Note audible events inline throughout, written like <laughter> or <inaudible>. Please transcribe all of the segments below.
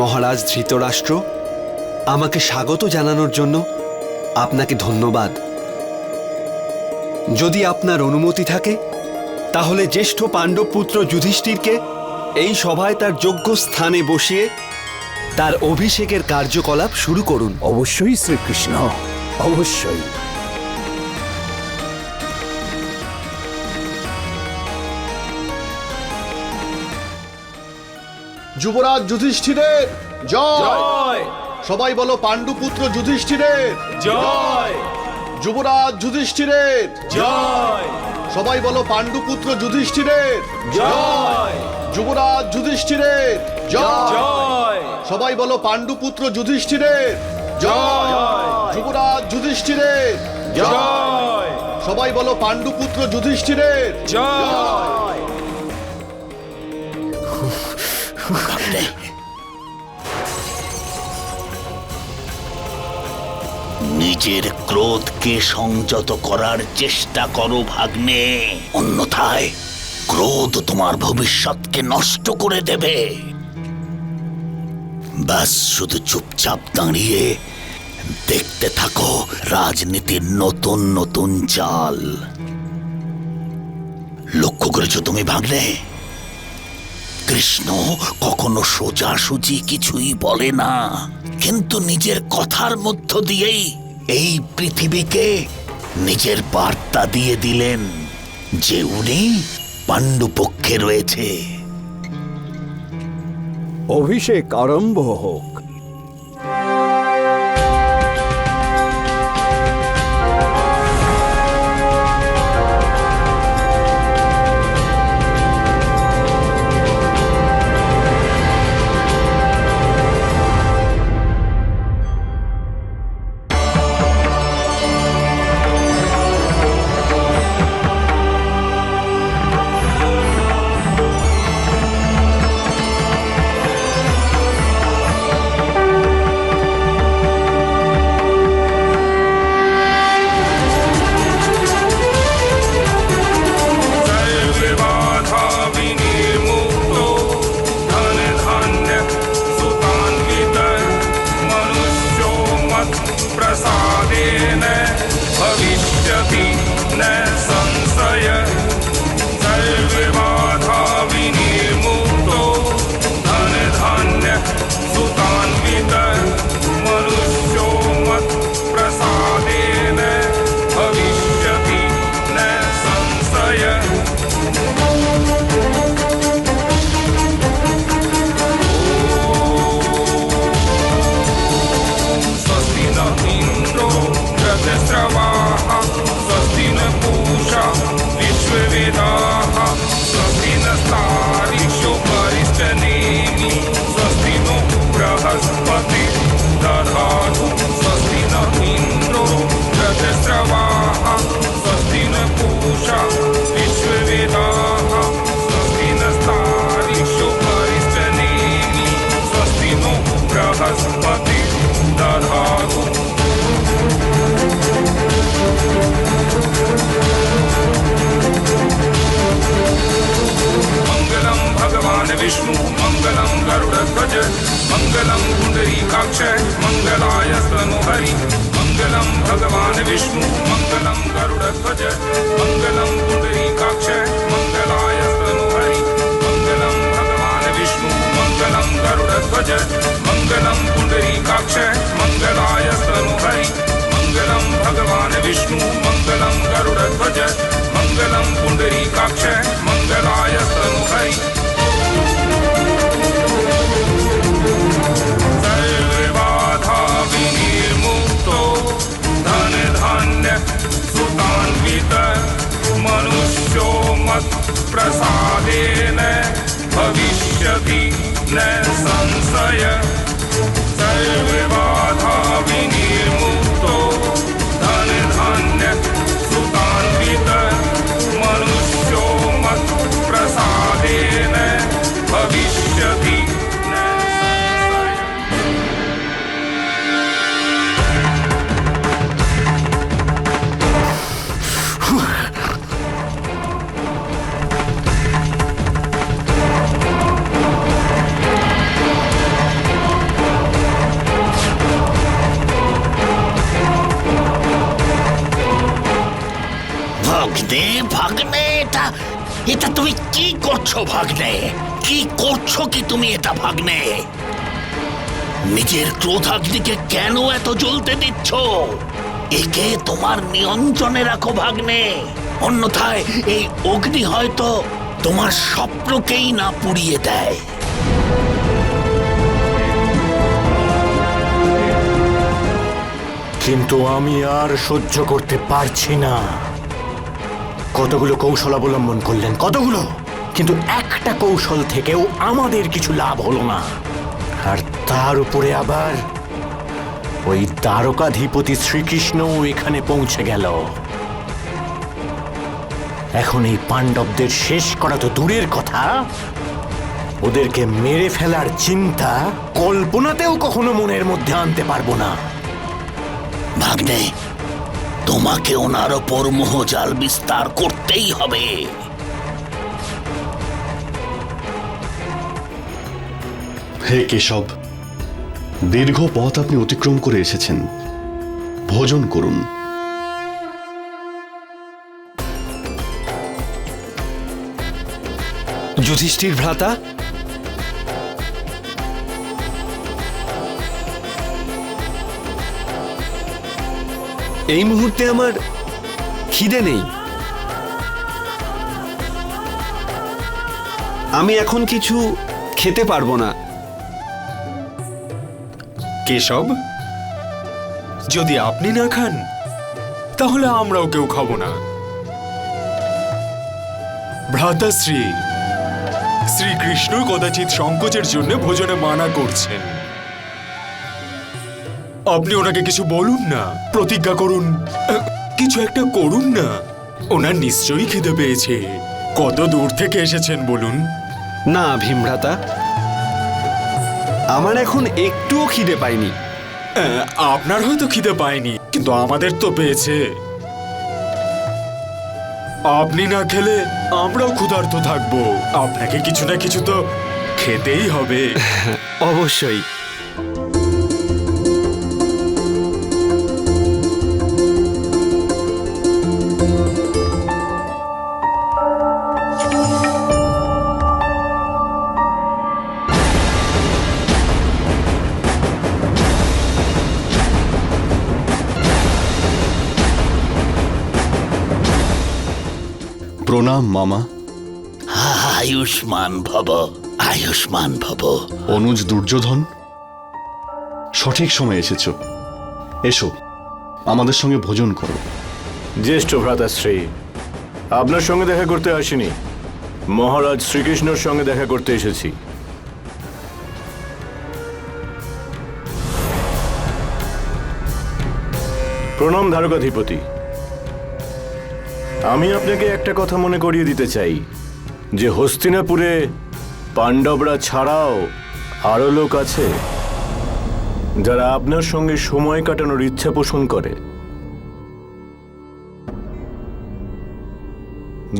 মহারাজ ধৃতরাষ্ট্র, আমাকে স্বাগত জানানোর জন্য আপনাকে ধন্যবাদ। যদি আপনার অনুমতি থাকে, তাহলে জ্যেষ্ঠ পাণ্ডব পুত্র যুধিষ্ঠিরকে এই সভায় তার যোগ্য স্থানে বসিয়ে তার অভিষেকের কার্যকলাপ শুরু করুন। অবশ্যই শ্রীকৃষ্ণ, অবশ্যই। যুবরাজ যুধিষ্ঠিরের জয়! সবাই বলো পাণ্ডুপুত্র যুধিষ্ঠিরের জয়! যুবরাজ যুধিষ্ঠিরের জয়! সবাই বলো পাণ্ডুপুত্র যুধিষ্ঠিরের জয়! যুবরাজ যুধিষ্ঠিরের জয়! জয়! সবাই বলো পাণ্ডুপুত্র যুধিষ্ঠিরের জয়! যুবরাজ যুধিষ্ঠিরের জয়! সবাই বলো পাণ্ডুপুত্র যুধিষ্ঠিরের জয়! নিজের ক্রোধকে সংযত করার চেষ্টা করো, ভাগ্নে। অন্যথায় ক্রোধ তোমার ভবিষ্যৎকে নষ্ট করে দেবে। ব্যাস, শুধু চুপচাপ দাঁড়িয়ে দেখতে থাকো রাজনীতির নতুন নতুন চাল। লক্ষ্য করেছ তুমি, ভাগ্নে? কৃষ্ণ কখনো সোজাসুজি কিছুই বলে না, কিন্তু নিজের কথার মধ্য দিয়েই এই পৃথিবীকে নিজের বার্তা দিয়ে দিলেন যে উনি পাণ্ডুপক্ষে রয়েছে। অভিষেক আরম্ভ হোক। Yeah. गरुडध्वज मङ्गलं पुण्डरीकाक्ष मङ्गलाय हरि मङ्गलं भगवान् विष्णु मङ्गलं गरुडध्वज मत्प्रसादेन भविष्यति न संशय। सर्वबाधा এটা তুমি কি করছ, ভাগ্নে? কি করছ কি তুমি এটা, ভাগ্নে? নিজের ক্রোধাগ্নিকে কেন এত জ্বলতে দিচ্ছ? একে তোমার নিয়ন্ত্রণে রাখো, ভাগ্নে। অন্যথায় এই অগ্নি হয়তো তোমার স্বপ্নকেই না পুড়িয়ে দেয়। কিন্তু আমি আর সহ্য করতে পারছি না। কতগুলো কৌশল অবলম্বন করলেন? কতগুলো? কিন্তু একটা কৌশল থেকেও আমাদের কিছু লাভ হলো না। আর তার উপরে আবার ওই দ্বারকাধিপতি শ্রীকৃষ্ণও এখানে পৌঁছে গেল। এখন এই পাণ্ডবদের শেষ করা তো দূরের কথা। ওদেরকে মেরে ফেলার চিন্তা কল্পনাতেও কখনো মনের মধ্যে আনতে পারব না। ভাগ্নে তোমাকে ওনার ওপর মোহজাল বিস্তার করতেই হবে। হে কেশব দীর্ঘ পথ আপনি অতিক্রম করে এসেছেন। ভোজন করুন। যুধিষ্ঠির ভ্রাতা এই মুহূর্তে আমার খিদে নেই। আমি এখন কিছু খেতে পারব না। কেশব, যদি আপনি না খান, তাহলে আমরাও কেউ খাব না। ভ্রাতাশ্রী শ্রীকৃষ্ণ কদাচিৎ সংকোচের জন্য ভোজনে মানা করছেন। আপনি ওনাকে কিছু বলুন না প্রতিজ্ঞা করুন কিছু একটা করুন না। ওনার নিশ্চয়ই খিদে পেয়েছে। কত দূর থেকে এসেছেন বলুন? না ভীমভ্রাতা। আমার এখন একটুও খিদে পাইনি। আপনার হয়তো খিদে পায়নি কিন্তু আমাদের তো পেয়েছে। আপনি না খেলে আমরাও ক্ষুধার্ত থাকব। আপনাকে কিছু না কিছু তো খেতেই হবে। <laughs> অবশ্যই। প্রণাম মামা। আয়ুষ্মান ভব আয়ুষ্মান ভব। অনুজ দুর্যোধন সঠিক সময় এসেছ। এসো আমাদের সঙ্গে ভোজন করো। জ্যেষ্ঠ ভ্রাতাশ্রী আপনার সঙ্গে দেখা করতে আসিনি। মহারাজ শ্রীকৃষ্ণর সঙ্গে দেখা করতে এসেছি। প্রণাম ধারকাধিপতি। আমি আপনাকে একটা কথা মনে করিয়ে দিতে চাই, যে হস্তিনাপুরে পাণ্ডবরা ছাড়াও আরও লোক আছে, যারা আপনার সঙ্গে সময় কাটানোর ইচ্ছা পোষণ করে।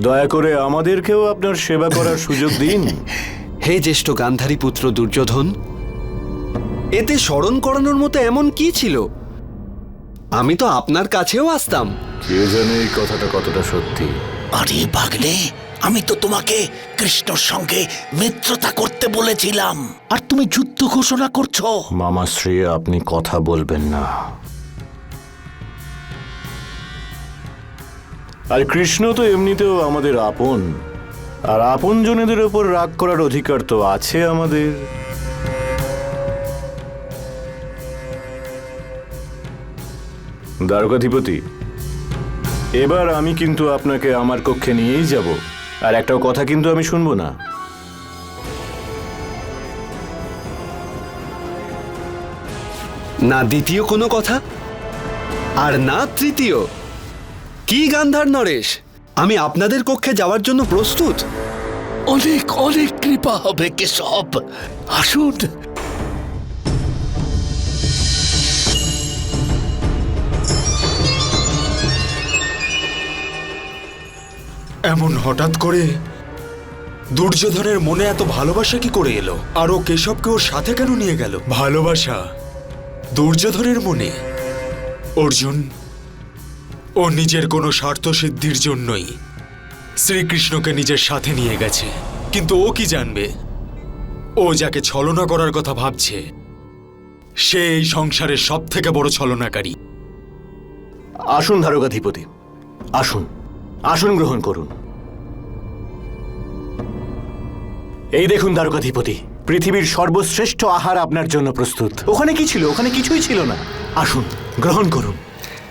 দয়া করে আমাদেরকেও আপনার সেবা করার সুযোগ দিন। <laughs> হে জ্যেষ্ঠ গান্ধারী পুত্র দুর্যোধন, এতে স্মরণ করানোর মতো এমন কি ছিল? আমি তো আপনার কাছেও আসতাম। কে জানে এই কথাটা কতটা সত্যি? আরে ভাগ্নে আমি তো তোমাকে কৃষ্ণর সঙ্গে মিত্রতা করতে বলেছিলাম। আর তুমি যুদ্ধ ঘোষণা করছ। মামাশ্রী আপনি কথা বলবেন না। আর কৃষ্ণ তো এমনিতেও আমাদের আপন। আর আপন জনেদের ওপর রাগ করার অধিকার তো আছে আমাদের। দ্বারকাধিপতি এবার আমি কিন্তু আপনাকে আমার কক্ষে নিয়েই যাব। আর একটাও কথা কিন্তু আমি শুনব না। না দ্বিতীয় কোনো কথা? আর না তৃতীয়? কি গান্ধার নরেশ? আমি আপনাদের কক্ষে যাওয়ার জন্য প্রস্তুত? অনেক অনেক কৃপা হবে কেশব। আসুন। এমন হঠাৎ করে দুর্যোধনের মনে এত ভালোবাসা কি করে এলো? আর ও কেশবকে ওর সাথে কেন নিয়ে গেল? ভালোবাসা দুর্যোধনের মনে। অর্জুন, ও নিজের কোনো স্বার্থ সিদ্ধির জন্যই শ্রীকৃষ্ণকে নিজের সাথে নিয়ে গেছে। কিন্তু ও কি জানবে? ও যাকে ছলনা করার কথা ভাবছে, সে এই সংসারের সব থেকে বড় ছলনাকারী। আসুন ধারকাধিপতি, আসুন। আসুন গ্রহণ করুন। এই দেখুন, দ্বারকাধিপতি। পৃথিবীর সর্বশ্রেষ্ঠ আহার আপনার জন্য প্রস্তুত। ওখানে কি ছিল? ওখানে কিছুই ছিল না। আসুন, গ্রহণ করুন।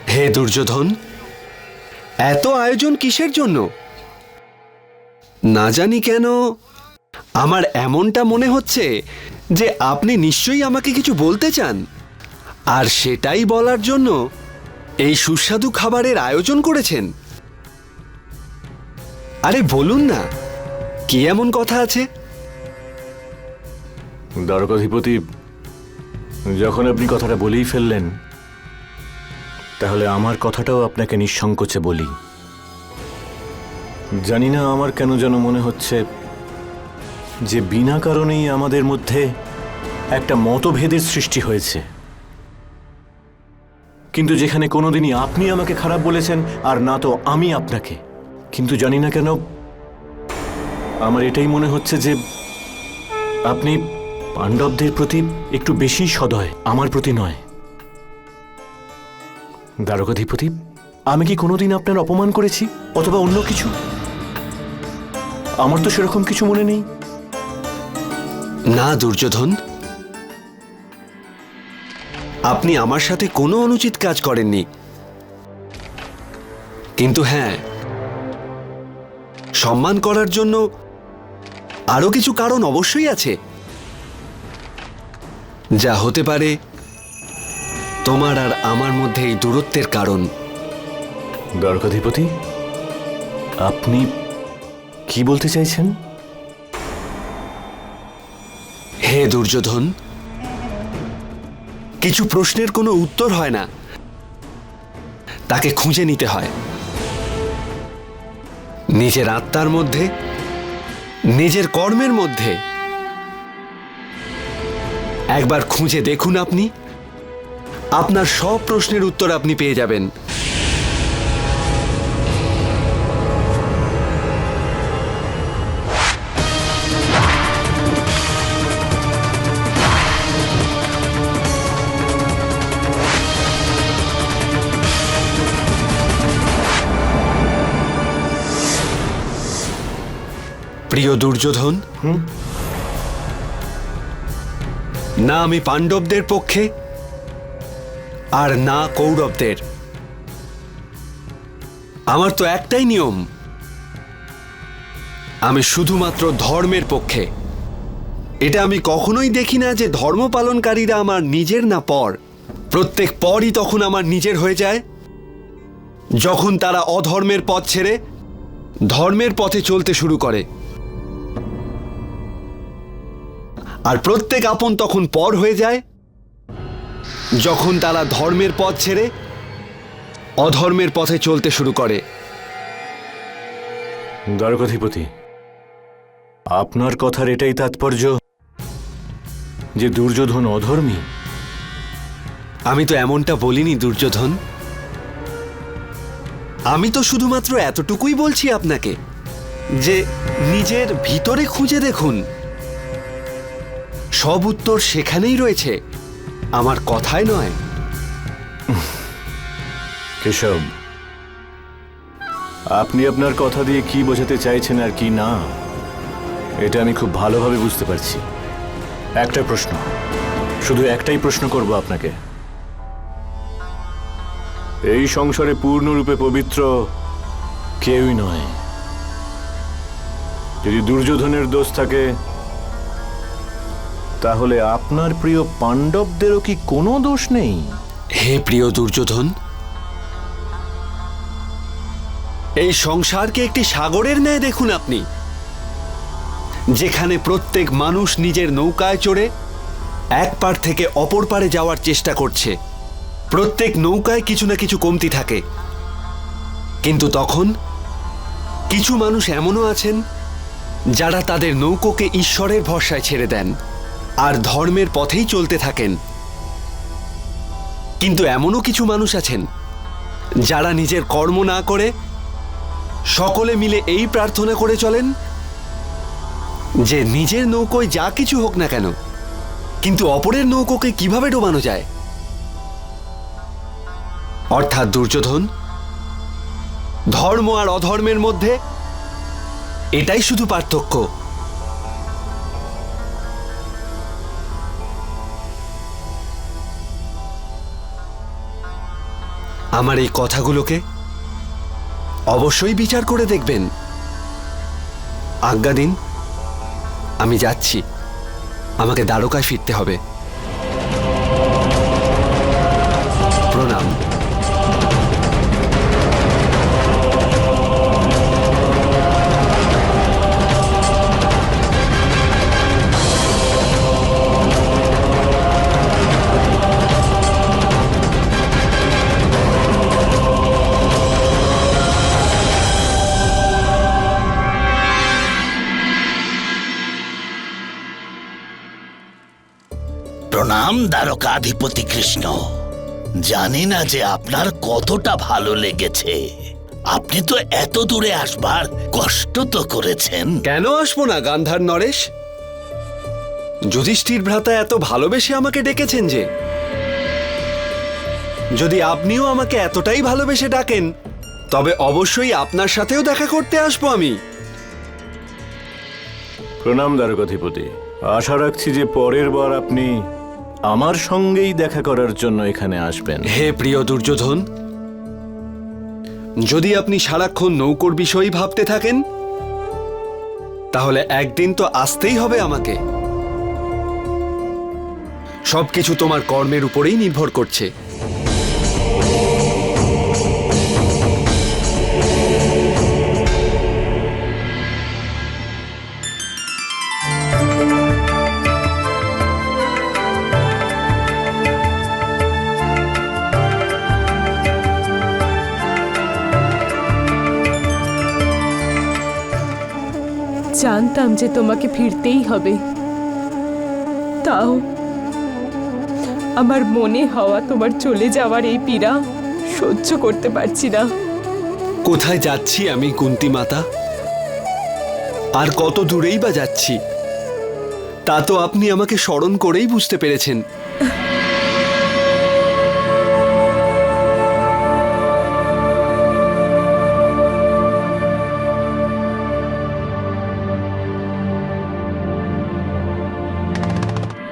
হে দুর্যোধন, এত আয়োজন কিসের জন্য? না জানি কেন, আমার এমনটা মনে হচ্ছে যে আপনি নিশ্চয়ই আমাকে কিছু বলতে চান। আর সেটাই বলার জন্য এই সুস্বাদু খাবারের আয়োজন করেছেন। আরে বলুন না, কি এমন কথা আছে? দ্বারকাধিপতি, যখন আপনি কথাটা বলেই ফেললেন, তাহলে আমার কথাটাও আপনাকে নিঃসংকোচে বলি। জানি না আমার কেন যেন মনে হচ্ছে যে বিনা কারণেই আমাদের মধ্যে একটা মতভেদের সৃষ্টি হয়েছে। কিন্তু যেখানে কোনোদিনই আপনি আমাকে খারাপ বলেছেন, আর না তো আমি আপনাকে। কিন্তু জানি না কেন, আমার এটাই মনে হচ্ছে যে আপনি পাণ্ডবদের প্রতি একটু বেশি সদয়, আমার প্রতি নয়। দ্বারকাধিপতি, আমি কি কোনোদিন আপনার অপমান করেছি অথবা অন্য কিছু? আমার তো সেরকম কিছু মনে নেই। না, দুর্যোধন। আপনি আমার সাথে কোনো অনুচিত কাজ করেননি। কিন্তু হ্যাঁ সম্মান করার জন্য আরও কিছু কারণ অবশ্যই আছে। যা হতে পারে তোমার আর আমার মধ্যে এই দূরত্বের কারণ। দ্বারকাধিপতি আপনি কি বলতে চাইছেন? হে দুর্যোধন কিছু প্রশ্নের কোনো উত্তর হয় না। তাকে খুঁজে নিতে হয়। নিজের আত্মার মধ্যে, নিজের কর্মের মধ্যে। একবার খুঁজে দেখুন আপনি। আপনার সব প্রশ্নের উত্তর আপনি পেয়ে যাবেন। প্রিয় দুর্যোধন, না আমি পাণ্ডবদের পক্ষে আর না কৌরবদের। আমার তো একটাই নিয়ম, আমি শুধুমাত্র ধর্মের পক্ষে। এটা আমি কখনোই দেখি না যে ধর্ম পালনকারীরা আমার নিজের না পর। প্রত্যেক পরই তখন আমার নিজের হয়ে যায়। যখন তারা অধর্মের পথ ছেড়ে ধর্মের পথে চলতে শুরু করে। আর প্রত্যেক আপন তখন পর হয়ে যায়। যখন তারা ধর্মের পথ ছেড়ে অধর্মের পথে চলতে শুরু করে। দ্বারকাধিপতি আপনার কথার এটাই তাৎপর্য যে দুর্যোধন অধর্মী? আমি তো এমনটা বলিনি দুর্যোধন। আমি তো শুধুমাত্র এতটুকুই বলছি আপনাকে যে নিজের ভিতরে খুঁজে দেখুন। সব উত্তর সেখানেই রয়েছে। আমার কথায় নয়। কেশব, আপনি আপনার কথা দিয়ে কি বোঝাতে চাইছেন আর কি না, এটা আমি খুব ভালোভাবে বুঝতে পারছি। একটা প্রশ্ন, শুধু একটাই প্রশ্ন করব আপনাকে। এই সংসারে পূর্ণরূপে পবিত্র কেউই নয়। যদি দুর্যোধনের দোষ থাকে তাহলে আপনার প্রিয় পাণ্ডবদেরও কি কোনো দোষ নেই? হে প্রিয় দুর্যোধন, এই সংসারকে একটি সাগরের ন্যায় দেখুন আপনি, যেখানে প্রত্যেক মানুষ নিজের নৌকায় চড়ে এক পার থেকে অপর পারে যাওয়ার চেষ্টা করছে। প্রত্যেক নৌকায় কিছু না কিছু কমতি থাকে। কিন্তু তখন কিছু মানুষ এমনও আছেন যারা তাদের নৌকোকে ঈশ্বরের ভরসায় ছেড়ে দেন। আর ধর্মের পথেই চলতে থাকেন। কিন্তু এমনও কিছু মানুষ আছেন, যারা নিজের কর্ম না করে সকলে মিলে এই প্রার্থনা করে চলেন যে নিজের নৌকোয় যা কিছু হোক না কেন, কিন্তু অপরের নৌকোকে কীভাবে ডোবানো যায়? অর্থাৎ দুর্যোধন, ধর্ম আর অধর্মের মধ্যে এটাই শুধু পার্থক্য। আমার এই কথাগুলোকে অবশ্যই বিচার করে দেখবেন। আজ্ঞা দিন, আমি যাচ্ছি। আমাকে দ্বারকায় ফিরতে হবে। দ্বারকাধিপতি কৃষ্ণ জানি না যে আপনার কতটা ভালো লেগেছে। আপনি তো এত দূরে আসবার কষ্ট তো করেছেন। কেন আসব না গান্ধার নরেশ? যুধিষ্ঠির ভ্রাতা এত ভালোবেসে আমাকে ডেকেছেন যে। যদি আপনিও আমাকে এতটাই ভালোবেসে ডাকেন তবে অবশ্যই আপনার সাথেও দেখা করতে আসব আমি। প্রণাম দ্বারকাধিপতি আশা রাখছি যে পরের বার আপনি আমার সঙ্গেই দেখা করার জন্য এখানে আসবেন। হে প্রিয় দুর্যোধন, যদি আপনি সারাক্ষণ নৌকর বিষয়ই ভাবতে থাকেন, তাহলে একদিন তো আসতেই হবে আমাকে। সবকিছু তোমার কর্মের উপরেই নির্ভর করছে। জানতাম যে তোমাকে ফিরতেই হবে। তাও আমার মনে হওয়া তোমার চলে যাওয়ার এই পীড়া সহ্য করতে পারছি না। কোথায় যাচ্ছি আমি, কুন্তি মাতা? আর কত দূরেই বা যাচ্ছি? তা তো আপনি আমাকে স্মরণ করেই বুঝতে পেরেছেন।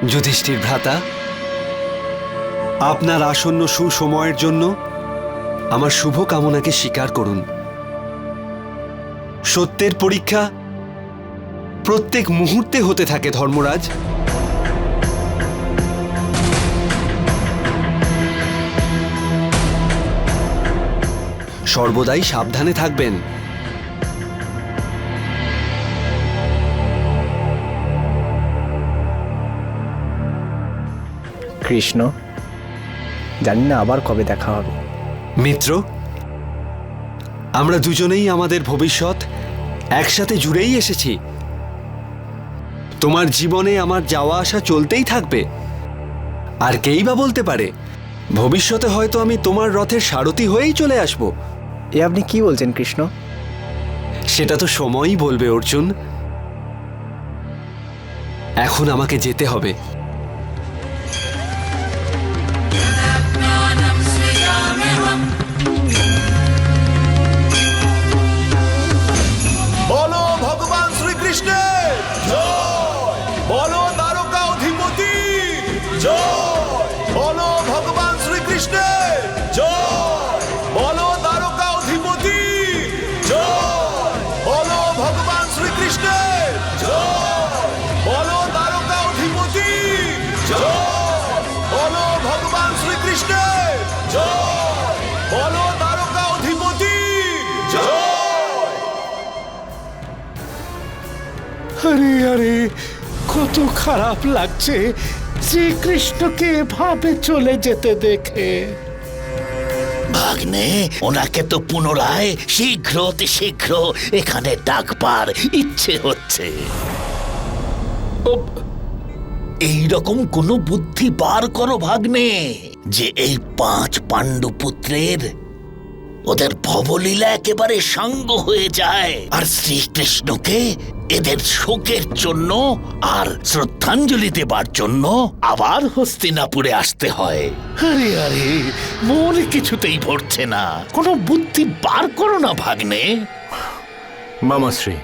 যুধিষ্ঠির ভ্রাতা, আপনার আসন্ন সুসময়ের জন্য আমার শুভ কামনাকে স্বীকার করুন। সত্যের পরীক্ষা প্রত্যেক মুহূর্তে হতে থাকে ধর্মরাজ। সর্বদাই সাবধানে থাকবেন। কৃষ্ণ। জানি না আবার কবে দেখা হবে। মিত্র আমরা দুজনেই আমাদের ভবিষ্যৎ একসাথে জুড়েই এসেছি। তোমার জীবনে আমার যাওয়া আসা চলতেই থাকবে। আর কেই বা বলতে পারে ভবিষ্যতে হয়তো আমি তোমার রথের সারথি হয়েই চলে আসব। এ আপনি কি বলছেন কৃষ্ণ? সেটা তো সময়ই বলবে অর্জুন। এখন আমাকে যেতে হবে। খারাপ লাগছে। শ্রীকৃষ্ণকে এভাবে চলে যেতে দেখে। ভাগ্নে ওনাকে তো পুনরায় শীঘ্র অতি শীঘ্র এখানে ডাকবার ইচ্ছে হচ্ছে। এই রকম কোনো বুদ্ধি বার করো ভাগ্নে যে এই পাঁচ পাণ্ডু পুত্রের ওদের ভবলীলা একেবারে সাঙ্গ হয়ে যায়। আর শ্রীকৃষ্ণকে এদের শোকের জন্য আর শ্রদ্ধাঞ্জলি দেবার জন্য আবার হস্তিনাপুরে আসতে হয়। আরে আরে মনে কিছুতেই ভরছে না। কোনো বুদ্ধি বার করো না ভাগ্নে। মামাশ্রী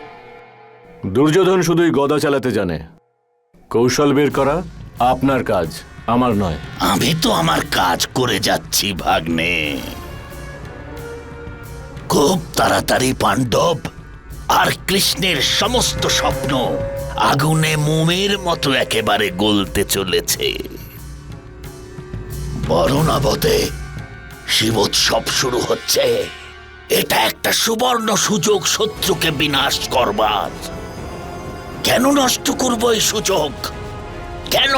দুর্যোধন শুধুই গদা চালাতে জানে। কৌশল বের করা আপনার কাজ আমার নয়। আমি তো আমার কাজ করে যাচ্ছি ভাগ্নে। খুব তাড়াতাড়ি পাণ্ডব। আর কৃষ্ণের সমস্ত স্বপ্ন আগুনে মোমের মতো একেবারে গলতে চলেছে। বরণাবতে শিবোৎসব শুরু হচ্ছে। এটা একটা সুবর্ণ সুযোগ শত্রুকে বিনাশ করবার। কেন নষ্ট করব এই সুযোগ? কেন?